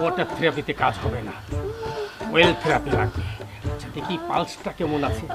Water থেরাপিতে কাজ হবে না। ওয়েল থেরাপি লাগবে। আচ্ছা দেখি পালসটা কেমন আছে?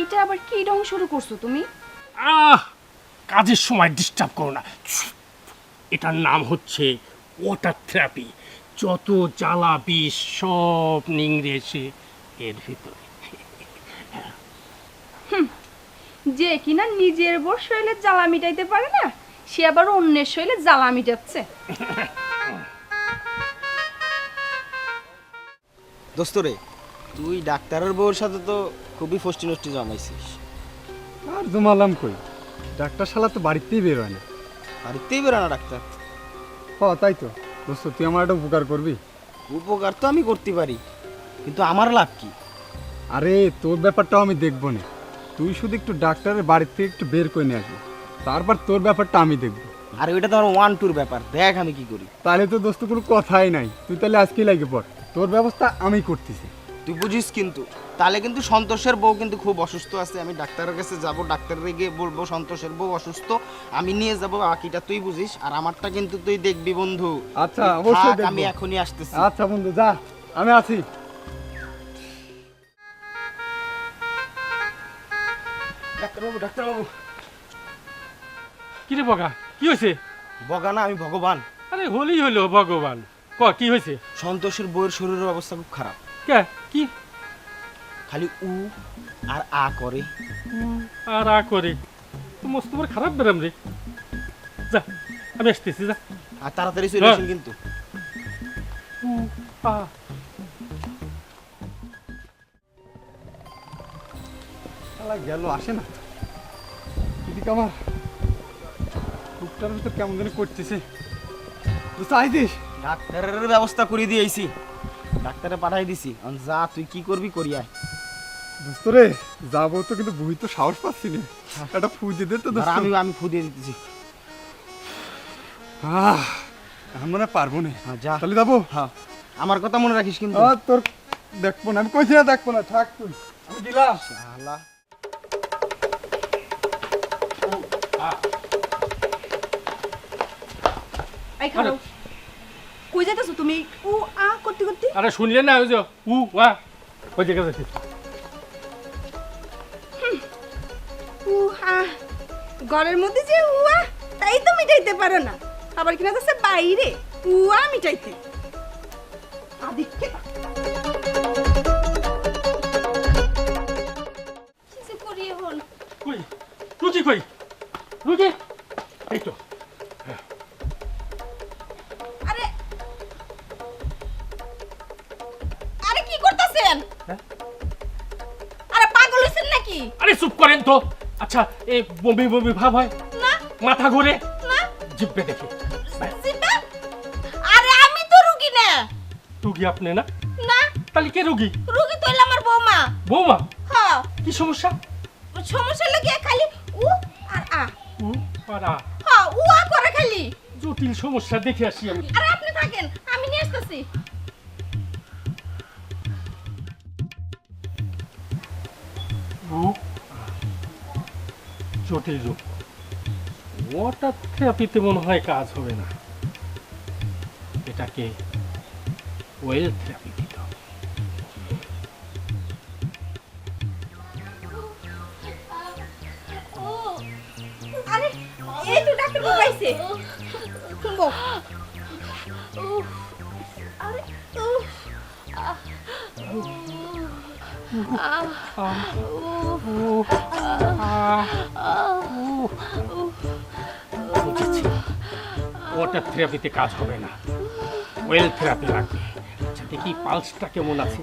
এইটা আবার কি রং শুরু করছ তুমি? আহ কাজের সময় ডিস্টার্ব করো না। এটার নাম হচ্ছে ওয়াটার থেরাপি যত জ্বালা বিষ সব নিংড়ে এসে এর ভিতরে। যে কিনা নিজের বোর শৈলের জ্বালা মিটাইতে পারে না সে আবার অন্যের শৈলের জ্বালা মিটাচ্ছে। দোস্তরে তুই ডাক্তারের বউর সাথে তো খুবই ফষ্টি নষ্টি জমাইছিস আর জমালাম কই? ডাক্তার শালা তো বাড়িতেই বের হয় না। বাড়িতেই বেরো না ডাক্তার। হ তাই তো। দোস্ত তুই আমার একটা উপকার করবি? উপকার তো আমি করতে পারি কিন্তু আমার লাভ কি? আরে তোর ব্যাপারটাও আমি দেখব না। তুই শুধু একটু ডাক্তারের বাড়ির থেকে একটু বের করে নিয়ে আসবি। তারপর তোর ব্যাপারটা আমি দেখব। আর ওইটা তো আমার ওয়ান টুর ব্যাপার। দেখ আমি কি করি। তাহলে তো দোস্ত কোনো কথাই নাই। তুই তাহলে আজকেই লাগে পড়। তোর ব্যবস্থা আমি করতেছি। তুই বুঝিস কিন্তু। তাহলে কিন্তু সন্তোষের বউ কিন্তু খুব অসুস্থ আছে। আমি ডাক্তারের কাছে যাব ডাক্তারের গিয়ে বলব সন্তোষের বউ অসুস্থ আমি নিয়ে যাব বাকিটা তুই বুঝিস আর আমারটা কিন্তু তুই দেখবি বন্ধু। আচ্ছা, অবশ্যই আমি এখনই আসতেছি। আচ্ছা বন্ধু যা আমি আছি। ডাক্তারবাবু ডাক্তারবাবু। কি রে বগা কি হয়েছে? বগা না আমি ভগবান। আরে হলি হলো ভগবান। ক কি হয়েছে? সন্তোষের বউয়ের শরীরের অবস্থা খুব খারাপ। কে? কি? খালি উ আর আ করে। আর আ করে। তো মস্ত বড় খারাপ বেরাম রে। যা আমি আসতেছি যা। আর তাড়াতাড়ি চলে হ্যাঁ। আসেন কিন্তু আ। শালা গেল আসে না। এদিকে আমার বুকটার ভিতর কেমন জানি করতেছে। দোস্ত আইদিস ডাক্তারের ব্যবস্থা করে দিয়েছি। ডাক্তারে পাঠাই দিছি। এখন যা তুই কি করবি করিয়া দোস্ত রে যাব তো কিন্তু বুঝি তো সাহস পাচ্ছি না। একটা ফুজে দে তো দোস্ত। আমি আমি ফু দিয়ে দিতেছি। আহ, এখন মনে হয় পারব না। হ্যাঁ, যা। তাহলে যাব? হ্যাঁ। আমার কথা মনে রাখিস কিন্তু। আহ, তোর দেখব না। আমি কইছি না দেখব না থাক তুই। আমি দিলাম। শালা। এই খালো। কই যাইতাছো তুমি? উ আ করতে করতে আরে শুনলে না ওই যে উ ওয়া কই জায়গা যাচ্ছি। উ আ ঘরের মধ্যে যে উয়া তাই তো মিটাইতে পারো না। আবার কিনা যাচ্ছে বাইরে উয়া মিটাইতে। আদিকে এ বমি বমি ভাব হয়? না। মাথা ঘুরে? না। জিব্বে দেখে। আরে আমি তো রুগী না। রুগী আপনি না? না। তাহলে কে রুগী? রুগী তো আমার বৌমা। বৌমা? হ্যাঁ। কি সমস্যা? সমস্যা লাগে খালি উ আর আ। উ পারা হ্যাঁ উ আ করে খালি। জটিল সমস্যা দেখে আসি আমি। আরে আপনি থাকেন আমি নিয়ে আসতেছি। উ জটিল রূপ ওয়াটার থেরাপিতে মনে হয় কাজ হবে না। এটাকে ওয়েল থেরাপি দিতে হবে। আরে এই তো ডাক্তার বাবু আইছে। বউ আরে উফ। ওয়াটার থেরাপিতে কাজ হবে না। ওয়েল থেরাপি লাগবে। আচ্ছা দেখি পালসটা কেমন আছে?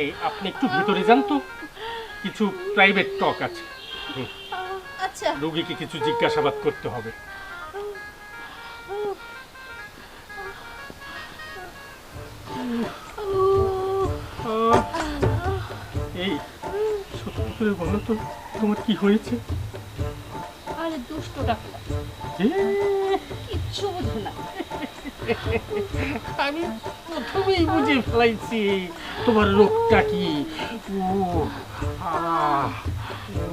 এই, আপনি একটু ভিতরে যান তো। কিছু প্রাইভেট টক আছে। আচ্ছা। রোগীকে কিছু জিজ্ঞাসাবাদ করতে হবে। এই সত্যি করে বলো তো তোমার কি হয়েছে? আরে দুষ্ট ডাক্তার কিচ্ছু বোঝে না। আমি প্রথমেই বুঝে ফেলাইছি তোমার রোগটা কি? ও আহ, ও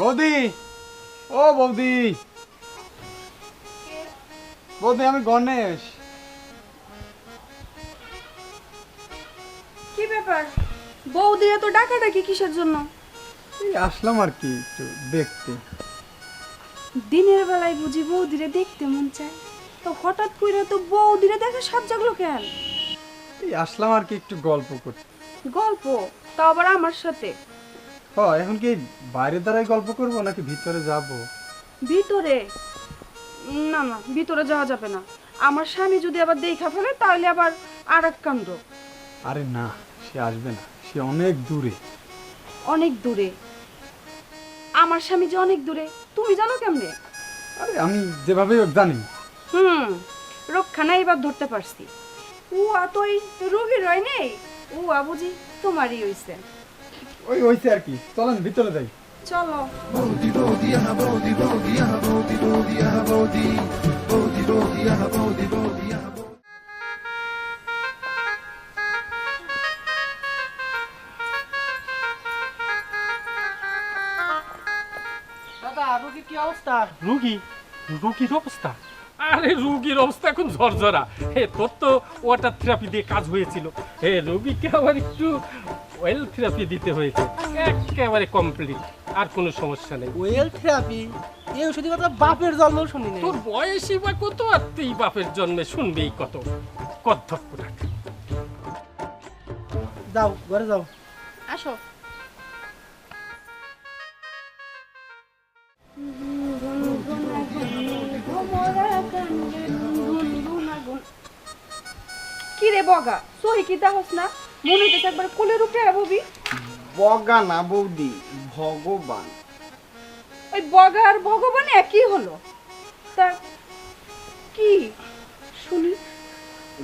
বৌদি ও বৌদি। বৌদি আমি গণেশ। কি ব্যাপার? বৌদি এত ডাকাডাকি কিসের জন্য? এই আসলাম আর কি একটু দেখতে। দিনের বেলায় বুঝি বৌদিরে দেখতে মন চায়। তো হঠাৎ করে তো বৌদিরে দেখা সাত জাগলো কেন? এই আসলাম আর কি একটু গল্প করতে। গল্প? তা আবার আমার সাথে? হ এখন কি বাইরে দ্বারাই গল্প করব নাকি ভিতরে যাব? ভিতরে? না না ভিতরে যাওয়া যাবে না। আমার স্বামী যদি আবার দেখা ফেলে তাহলে আবার আর এক কাণ্ড। আরে না সে আসবে না। সে অনেক দূরে। অনেক দূরে? আমার স্বামী যে অনেক দূরে তুমি জানো কেমনে? আরে আমি যেভাবে জানি। হুম রক্ষানা এবার ধরতে পারছি। ও আ তো ওই রোগীর হয় নেই? ও আ বুঝি তোমারই হইছে। ওই হয়েছে আর কি চলেন ভিতরে যাই। চলো। দাদা রোগীর কি অবস্থা? রুগী? রুগীর অবস্থা? আরে রুগীর অবস্থা এখন ঝরঝরা। হে তোর তো ওয়াটার থেরাপি দিয়ে কাজ হয়েছিল। হে রুগীকে আবার একটু অয়েল থেরাপি দিতে হয়েছে। একেবারে কমপ্লিট আর কোনো সমস্যা নেই। ওয়েল থেরাপি এই ওষুধের কথা বাপের জন্ম শুনি তোর বয়সই বা কত? আর তুই বাপের জন্মে শুনবেই কত। টাকা যাও ঘরে যাও। আসো। কি রে বগা? সহি কি দাহস না? মনে হইতেছে একবার কোলের উপরে ববি বগা না বৌদি ভগবান। ওই বগা আর ভগবান একই হলো। তা কি? শুনি।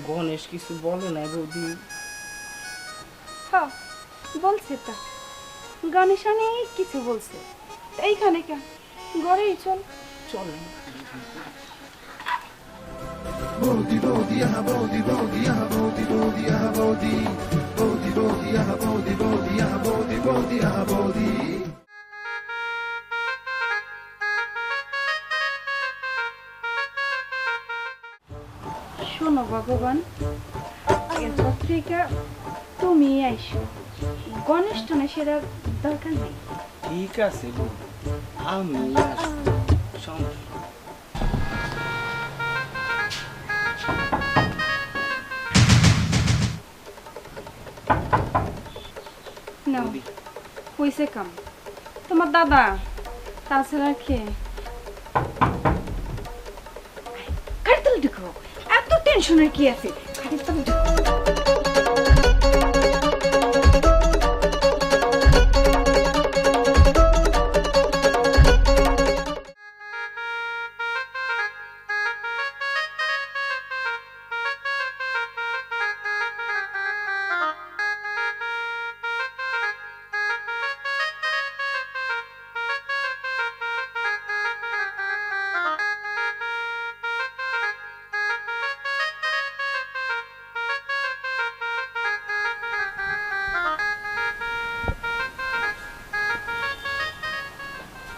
গণেশ কিছু বলে না বৌদি। হ্যাঁ বলছে তা। গানে শানে কিছু বলছে। এইখানে কেন? ঘরেই চল। চলে। শোনো ভগবান এরপর থেকে তুমি আইসো। গণেশ টনে সেরার দরকার নেই। ঠিক আছে আমি সমস্যা না হইছে কাম? তোমার দাদা তাছাড়া কে? খালি তাহলে ঢুকো এত টেনশনের কি আছে? খালি তাহলে ঢুকো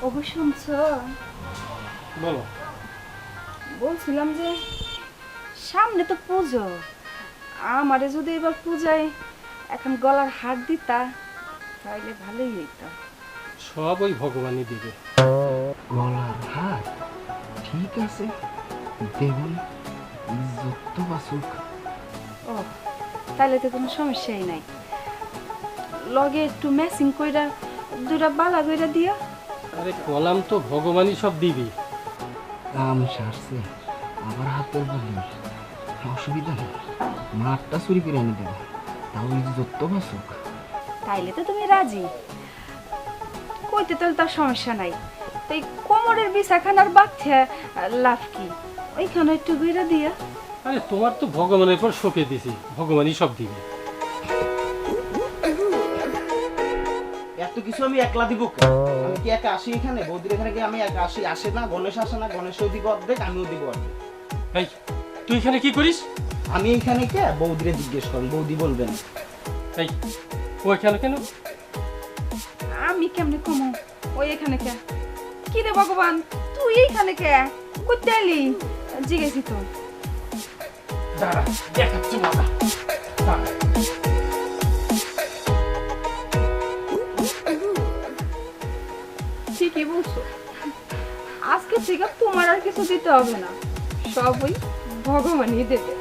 ওগো শুনছো বলো। বলছিলাম যে সামনে তো পুজো। আমারে যদি এবার পূজায় এখন গলার হার দিতা তাহলে ভালোই হইতো। সব ওই ভগবানই দেবে। গলার ঠিক আছে। দেবন ইজ্জত তো বাসুক। ও তাহলে তো কোনো সমস্যাই নাই। লগে একটু ম্যাচিং কইরা দুটা বালা কইরা দিয়া আরে কলাম তো ভগবানই সব দিবি। কাম সারছে আবার হাতের বালি অসুবিধা নেই মাঠটা চুরি করে এনে দেবো। তাও ইজ্জত তো বাসুক। তাইলে তো তুমি রাজি। কইতে তাহলে তার সমস্যা নাই। তাই কোমরের বিছাখানার বাচ্চা লাভ কি? ওইখানে একটু গইরা দিয়া। আরে তোমার তো ভগবানের পর শোকে দিছি ভগবানই সব দিবে। কিছু আমি একলা দিব আমি কি একা আসি এখানে? বৌদির এখানে কি আমি একা আসি? আসে না গণেশ আসে না গণেশও দিব অর্ধেক আমিও দিব অর্ধেক। এই তুই এখানে কি করিস? আমি এখানে কে? বৌদিরে জিজ্ঞেস করেন বৌদি বলবেন। এই ও এখানে কেন? আমি কেমনে কমো? ওই এখানে কে? কি রে ভগবান? তুই এইখানে কে? করতে এলি? জিজ্ঞেসি তো। দাঁড়া দেখাচ্ছি মজা দাঁড়া। ঠিকই বলছো? আজকে থেকে তোমার আর কিছু দিতে হবে না। সবই ভগবানই দেবে।